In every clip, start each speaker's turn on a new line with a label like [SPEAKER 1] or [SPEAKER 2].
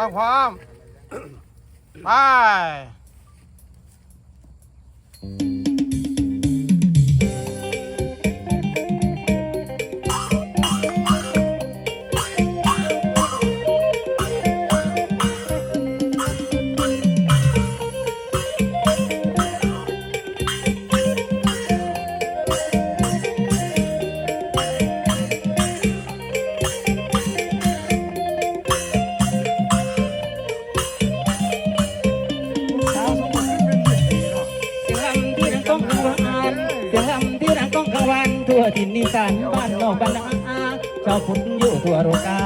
[SPEAKER 1] ต้องพร้อมไป
[SPEAKER 2] วถิ่นนิสานบ้านนอกบ้านนาเจ้าพุทธอยู่ทั่วโลกา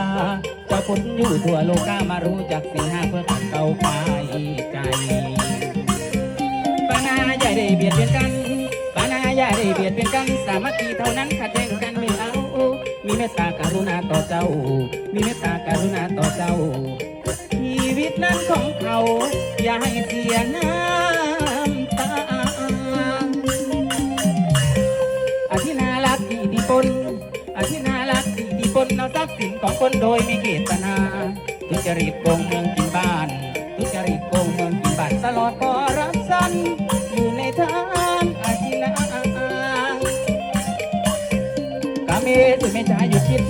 [SPEAKER 2] เจ้าพุทธอยู่ทั่วโลกามารู้จักสิ่งห้าเพื่อขัดเกลากายใจปานาอย่าได้เบียดเบียนกันปานาอย่าได้เบียดเบียนกัน สามัคคีเท่านั้นขัดแย้งกันไม่เอา มีเมตตากรุณาต่อเจ้า มีเมตตากรุณาต่อเจ้า ชีวิตนั้นของเขา อย่าให้เสียน้ำ อาทินารักดีดีปนเอาทรัพย์สินของคนโดยไม่เกตนาทุจริตโกงเมืองกินบ้าน ทุจริตโกงเมืองกินบ้านตลอดพอรับสันอยู่ในทานอาทินากาเมสุเมจาหยุดคิด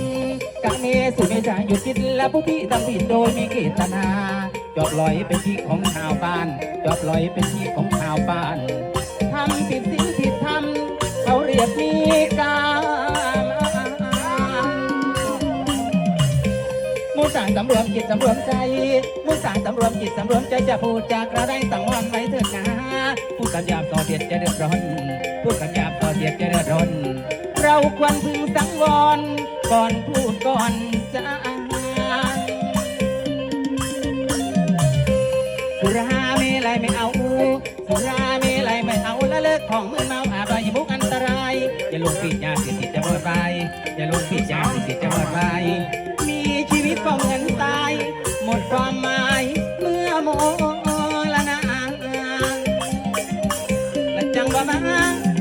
[SPEAKER 2] กาเมสุเมจาหยุดคิด และผู้ที่ทำผิดโดยไม่เกตนาจอบลอยเป็นที่ของชาวบ้านจอบลอยเป็นที่ของชาวบ้านทำผิดสิ่งผิดทำเขาเรียกมีกาม สาสำรวมจิตสำรวมใจมุสาสำรวมจิตสำรวมใจจะพูดจากเราได้สังวรไว้เถิดนะพูดคำหยาบต่อเดียดจะเดือดร้อนพูดคำหยาบต่อเดียดจะเดือดร้อน เราควรพึงสังวรก่อนพูดก่อนจาสุราเมลัยไม่เอาสุราเมลัยไม่เอาและเลิกของมือเมาอาบายมุกอันตราย อย่าลงผิดยาเสพติดจะหมดไปอย่าลงผิดยาเสพติดจะหมดไป ก็เหมือนตาย หมดความหมายเมื่อโมละนางละจังว่ามา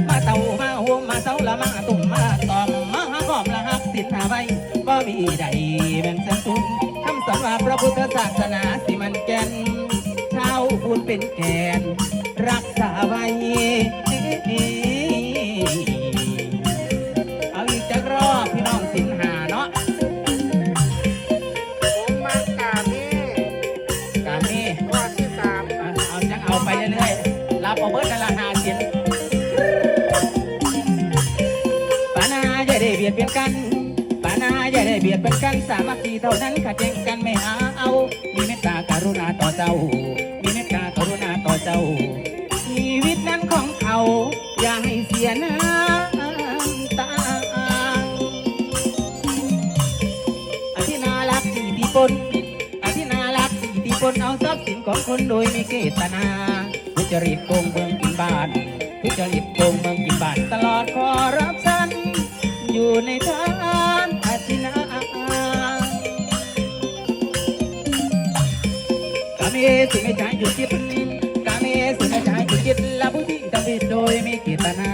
[SPEAKER 2] มาเต่ามาหัวมาเสาละมาตุ่มมาตอมมาหาขอมละหักสินหาไว้บ่มีใดเป็นส้นตุนคำสอนว่าพระพุทธศาสนาสิมันแก่นชาวพูดเป็นแกน รักษาไว้ บเอาเบิดละหาเสียนปานาอย่าได้เบียดเบียนกันปานาอย่าได้เบียดเบียนกัน สามัคคีเท่านั้นขัดแย้งกันไม่เอา มีเมตตากรุณาต่อเจ้า มีเมตตากรุณาต่อเจ้า ชีวิตนั้นของเขา อย่าให้เสียน้ำตาอธินารักที่ดีปนอธินารักที่ดีปนเอาทรัพย์สินของคนโดยไม่เกตนา ทุจริตโกงเมืองกินบ้านทุจริตโกงเมืองกินบ้านตลอดคอรับสันอยู่ในทานอธินากาเมสิไม่ใจหยุดคิดกาเมสิไม่ใจหยุดคิดละผู้ที่ทำผิดโดยไม่เกตนา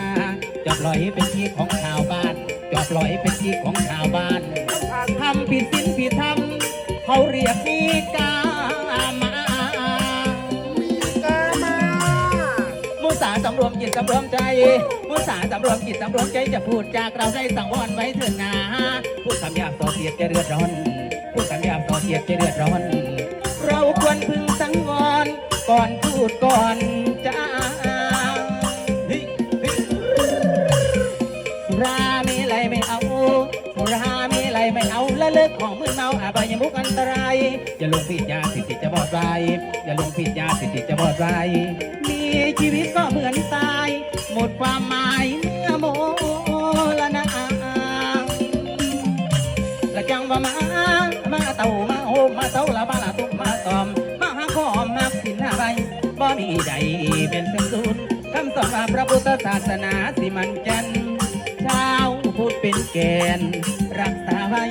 [SPEAKER 2] จะปล่อยเป็นที่ของชาวบ้านจะปล่อยเป็นที่ของชาวบ้านทำผิดศีลผิดธรรมเขาเรียกมีกามาสำรวมจิตสำรวมใจมุสาสำรวมจิตสำรวมใจจะพูดจากเราได้สังวรไว้เถิดนาพูดคำหยาบต่อเสียดจะเดือดร้อนพูดคำหยาบต่อเสียดจะเดือดร้อน เราควรพึงสังวรก่อนพูดก่อนจาเฮ้ยเฮ้ยสุรามีไรไม่เอารามีไรไม่เอาและเลิกของมึนเมาอาบายมุกอันตรายอย่าลงผิดยาสิติจะบอดไรอย่าลงผิดยาสิติจะบอดไรมีชี หมดความหมายเมื่อโมละนาและจังว่ามา มาเต่ามาโฮมมาเต่าละมาละตุ้มมาตอม มาหาขอมนักสินหาใบบ่มีใดเป็นเส้นศูนย์คำสอนว่าพระพุทธศาสนาสิมันแก่นชาวพูดเป็นแกน รักษาไว้